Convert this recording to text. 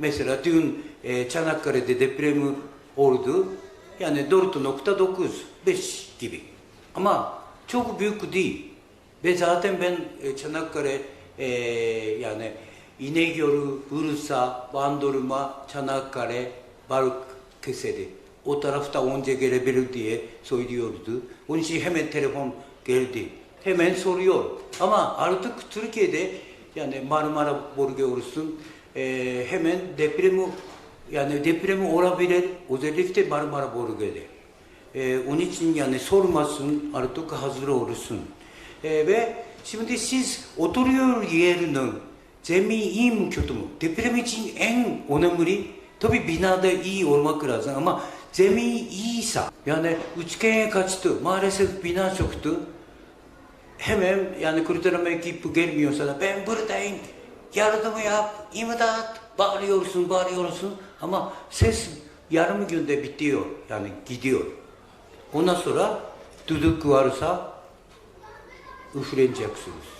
Mesela dün e, Çanakkale'de depremi oldu. Yani 4.9, 5 gibi. Ama çok büyük değil. Ve zaten ben e, Çanakkale e, yani İnegöl, Bursa, Bandırma, Çanakkale, Balıkesir'i o tarafta önce gelebilir diye söylüyordu. Onun için hemen telefon geldi. Hemen soruyor. Ama artık Türkiye'de yani Marmara bölge olsun e, hemen depremi yani depremi olabilir özellikle Marmara bölgede. E, onun için yani sormasın artık hazır olursun. E, ve şimdi siz oturuyor yerinin zemin iyi mi kötü mü? Deprem için en önemli tabi binada iyi olmak lazım ama zemin iyiyse yani üçgene kaçtı maalesef bina çöktü hemen yani kurtarma ekibi gelmiyorsa da ben buradayım yardım yap imdat bağırıyorsun bağırıyorsun ama ses yarım günde bitiyor yani gidiyor. Ondan sonra düdük varsa üfleneceksiniz.